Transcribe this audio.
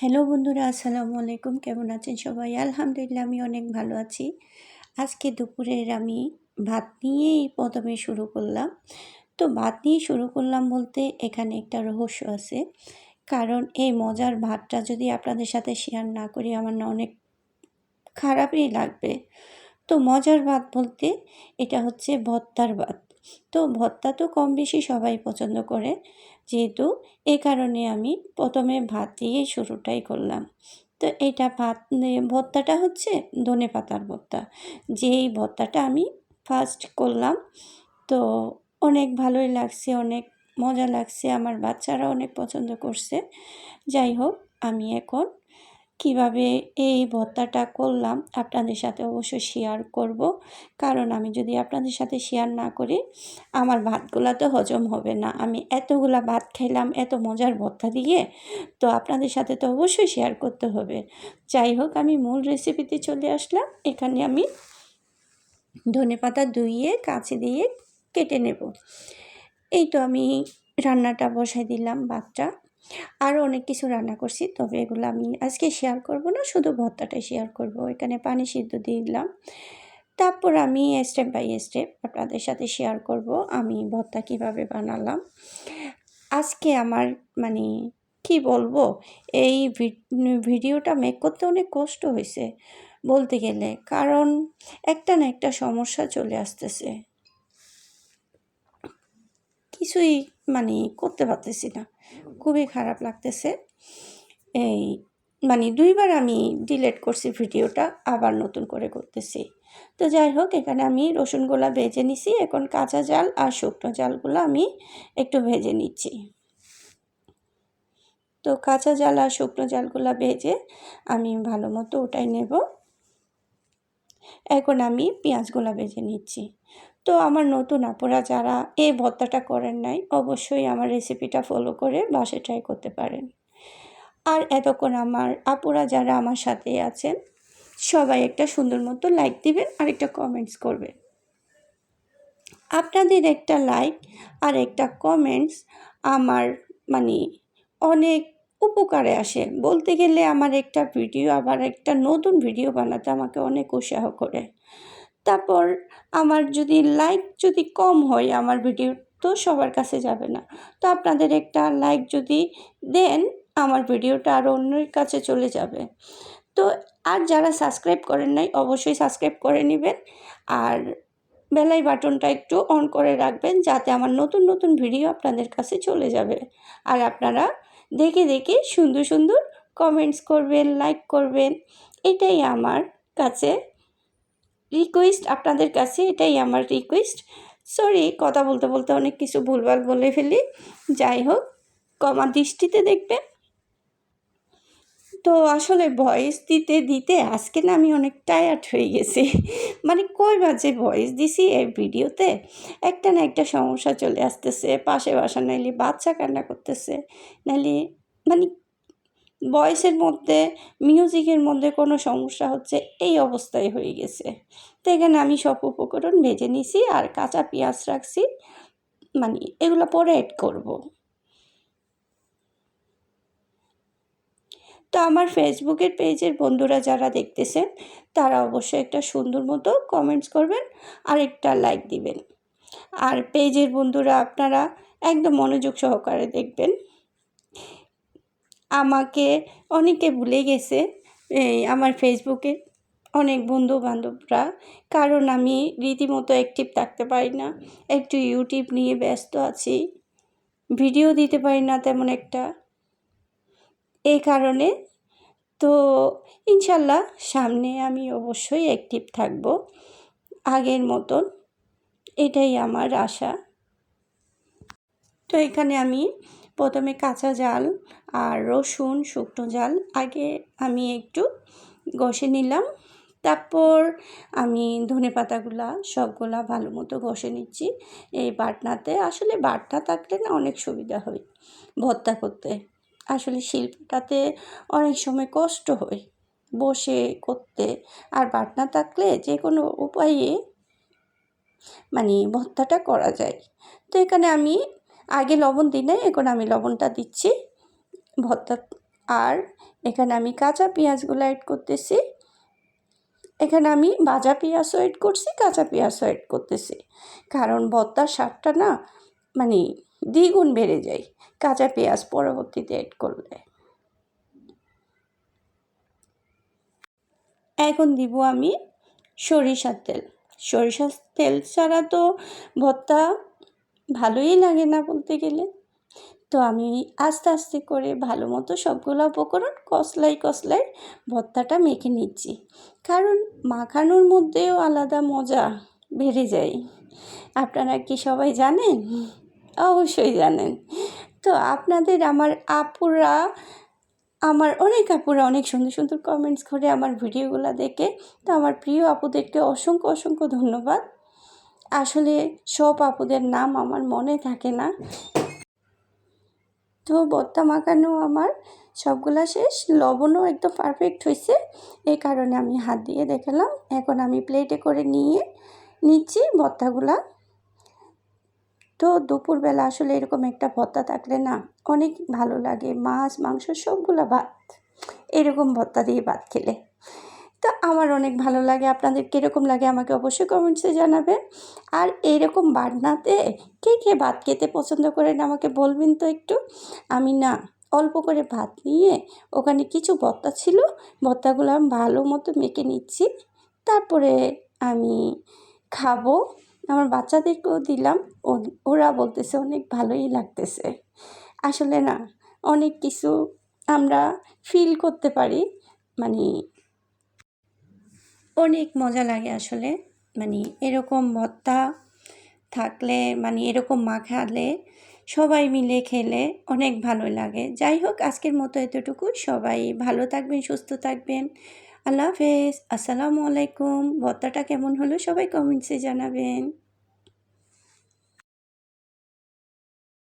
Hello বন্ধুরা, আসসালামু আলাইকুম। কেমন আছেন সবাই? আলহামদুলিল্লাহ, আমি অনেক ভালো আছি। আজকে দুপুরের আমি ভাত নিয়েই প্রথমে শুরু করলাম। তো ভাত নিয়ে শুরু করলাম বলতে এখানে একটা রহস্য আছে। কারণ এই মজার ভাতটা যদি আপনাদের সাথে শেয়ার না করি, আমার না অনেক খারাপই লাগবে। তো মজার ভাত বলতে এটা হচ্ছে ভত্তার ভাত। তো ভর্তা তো কম বেশি সবাই পছন্দ করে। যেহেতু এই কারণে আমি প্রথমে ভাত দিয়ে শুরুটাই করলাম। তো এটা ভাত ভর্তাটা হচ্ছে ধনে পাতার ভর্তা। যেই ভর্তাটা আমি ফার্স্ট করলাম, তো অনেক ভালোই লাগছে, অনেক মজা লাগছে। আমার বাচ্চারা অনেক পছন্দ করছে। যাই হোক, আমি এখন কীভাবে এই ভর্তাটা করলাম আপনাদের সাথে অবশ্যই শেয়ার করব। কারণ আমি যদি আপনাদের সাথে শেয়ার না করি, আমার ভাতগুলা তো হজম হবে না। আমি এতগুলা ভাত খেলাম, এত মজার ভর্তা দিয়ে, তো আপনাদের সাথে তো অবশ্যই শেয়ার করতে হবে। যাই হোক, আমি মূল রেসিপিতে চলে আসলাম। এখানে আমি ধনে পাতা ধুইয়ে কাছে দিয়ে কেটে নেব। এই তো আমি রান্নাটা বসাই দিলাম ভাতটা। আরও অনেক কিছু রান্না করছি, তবে এগুলো আমি আজকে শেয়ার করব না, শুধু ভর্তাটাই শেয়ার করব। এখানে পানি সিদ্ধ দিয়ে দিলাম। তারপর আমি স্টেপ বাই স্টেপ আপনাদের সাথে শেয়ার করব আমি ভর্তা কীভাবে বানালাম। আজকে আমার মানে কি বলব, এই ভিডিওটা মেক করতে অনেক কষ্ট হয়েছে বলতে গেলে, কারণ একটা না একটা সমস্যা চলে আসতেছে। কিছুই মানে করতে পারতেছি না। খুবই খারাপ লাগতেছে। এই মানে দুইবার আমি ডিলেট করছি ভিডিওটা, আবার নতুন করে করতেছি। তো যাই হোক, এখানে আমি রসুনগুলা ভেজে নিছি। এখন কাঁচা জাল আর শুকনো জালগুলো আমি একটু ভেজে নিচ্ছি। তো কাঁচা জাল আর শুকনো জালগুলো ভেজে আমি ভালো মতো ওটাই নেব। এখন আমি পেঁয়াজগুলো ভেজে নিচ্ছি। তো আমার নতুন আপুরা যারা এই ভর্তাটা করেন নাই, অবশ্যই আমার রেসিপিটা ফলো করে বাসে ট্রাই করতে পারেন। আর এতক্ষণ আমার আপুরা যারা আমার সাথে আছেন, সবাই একটা সুন্দর মতো লাইক দিবেন, আর একটা কমেন্টস করবেন। আপনাদের একটা লাইক আর একটা কমেন্টস আমার মানে অনেক উপকারে আসে। বলতে গেলে আমার একটা ভিডিও আবার একটা নতুন ভিডিও বানাতে আমাকে অনেক উৎসাহ করে। তারপর আমার যদি লাইক যদি কম হয় আমার ভিডিও তো সবার কাছে যাবে না। তো আপনাদের একটা লাইক যদি দেন, আমার ভিডিওটা আরও অন্যের কাছে চলে যাবে। তো আর যারা সাবস্ক্রাইব করেন নাই, অবশ্যই সাবস্ক্রাইব করে নেবেন। আর বেলাই বাটনটা একটু অন করে রাখবেন, যাতে আমার নতুন নতুন ভিডিও আপনাদের কাছে চলে যাবে। আর আপনারা দেখে দেখে সুন্দর সুন্দর কমেন্টস করবেন লাইক করবেন। এটাই আমার কাছে রিকোয়েস্ট আপনাদের কাছে এটাই আমার রিকোয়েস্ট সরি কথা বলতে বলতে অনেক কিছু ভুলভাল বলে ফেলি। যাই হোক কমা দৃষ্টিতে দেখবেন। তো আসলে ভয়েস দিতে দিতে আজকে না আমি অনেক টায়ার্ড হয়ে গেছি। মানে কই বাজে ভয়েস দিছি এই ভিডিওতে? একটা না একটা সমস্যা চলে আসতেছে, পাশে বাসা নাইলে বাচ্চা কান্না করতেছে। নাইলে মানে ভয়েসের মধ্যে মিউজিকের মধ্যে কোনো সমস্যা হচ্ছে, এই অবস্থায় হয়ে গেছে। তো এখানে আমি সব উপকরণ ভেজে নিছি আর কাঁচা পেঁয়াজ রাখছি। মানে এগুলো পরে অ্যাড করব। তো আমার ফেসবুকের পেজের বন্ধুরা যারা দেখতেছেন, তারা অবশ্যই একটা সুন্দর মতো কমেন্টস করবেন আর একটা লাইক দিবেন। আর পেজের বন্ধুরা আপনারা একদম মনোযোগ সহকারে দেখবেন। আমাকে অনেকে ভুলে গেছে, এই আমার ফেসবুকে অনেক বন্ধু বান্ধবরা কারণ আমি রীতিমতো অ্যাক্টিভ থাকতে পারি না, একটু ইউটিউব নিয়ে ব্যস্ত আছি ভিডিও দিতে পারি না তেমন একটা। এই কারণে তো ইনশাল্লাহ সামনে আমি অবশ্যই অ্যাক্টিভ থাকব, আগের মতন, এটাই আমার আশা। তো এখানে আমি প্রথমে কাঁচা জাল আর রসুন, শুকনো জাল। আগে আমি একটু ঘষে নিলাম। তারপর আমি ধনে পাতাগুলা সবগুলা ভালো মতো ঘষে নিচ্ছি এই বাটনাতে। আসলে বাটনা থাকলে না অনেক সুবিধা হয় ভর্তা করতে। আসলে শিল্পটাতে অনেক সময় কষ্ট হয় বসে করতে। আর বাটনা থাকলে যে কোনো উপায়ে মানে ভর্তাটা করা যায়। তো এখানে আমি আগে লবণ দিই নাই, এখন আমি লবণটা দিচ্ছি। ভর্তা। আর এখানে আমি কাঁচা পেঁয়াজগুলো অ্যাড করতেছি। এখানে আমি ভাজা পেঁয়াজও অ্যাড করছি, কাঁচা পেঁয়াজও অ্যাড করতেছি। কারণ ভর্তার স্বাদটা না মানে দ্বিগুণ বেড়ে যায় কাঁচা পেঁয়াজ পরবর্তীতে অ্যাড করলে। এখন দিব আমি সরিষার তেল। সরিষার তেল ছাড়া তো ভর্তা ভালোই লাগে না বলতে গেলে। তো আমি আস্তে আস্তে করে ভালো মতো সবগুলো উপকরণ কসলাই কসলাই ভর্তাটা মেখে নিচ্ছি। কারণ মাখানোর মধ্যেও আলাদা মজা বেড়ে যায়। আপনারা কি সবাই জানেন? অবশ্যই জানেন। তো আপনাদের আমার আপুরা, আমার অনেক আপুরা অনেক সুন্দর সুন্দর কমেন্টস করে আমার ভিডিওগুলো দেখে, তো আমার প্রিয় আপুদেরকে অসংখ্য অসংখ্য ধন্যবাদ। আসলে সব আপুদের নাম আমার মনে থাকে না। তো বত্তা মাখানো আমার সবগুলা শেষ। লবণও একদম পারফেক্ট হয়েছে এই কারণে আমি হাত দিয়ে দেখালাম। এখন আমি প্লেটে করে নিয়ে নিচ্ছি ভর্তাগুলা তো দুপুরবেলা আসলে এরকম একটা ভর্তা থাকলে না অনেক ভালো লাগে। মাছ, মাংস সবগুলা ভাত। এরকম ভত্তা দিয়ে ভাত খেলে। তো আমার অনেক ভালো লাগে। আপনাদের কীরকম লাগে আমাকে অবশ্যই কমেন্টসে জানাবেন। আর এইরকম বাটনাতে কে কে ভাত খেতে পছন্দ করেন আমাকে বলবেন তো একটু। আমি না অল্প করে ভাত নিয়ে ওখানে কিছু ভর্তা ছিল, ভর্তাগুলো আমি ভালো মতো মেখে নিচ্ছি। তারপরে আমি খাব। আমার বাচ্চাদেরকেও দিলাম। ওরা বলতেছে অনেক ভালোই লাগতেছে। আসলে না অনেক কিছু আমরা ফিল করতে পারি। মানে অনেক মজা লাগে আসলে। মানে এরকম ভত্তা থাকলে মানে এরকম মাখালে সবাই মিলে খেলে অনেক ভালো লাগে। যাই হোক, আজকের মতো এতটুকু। সবাই ভালো থাকবেন, সুস্থ থাকবেন। আল্লাহ হাফেজ। আসসালামু আলাইকুম। ভত্তাটা কেমন হলো সবাই কমেন্টসে জানাবেন।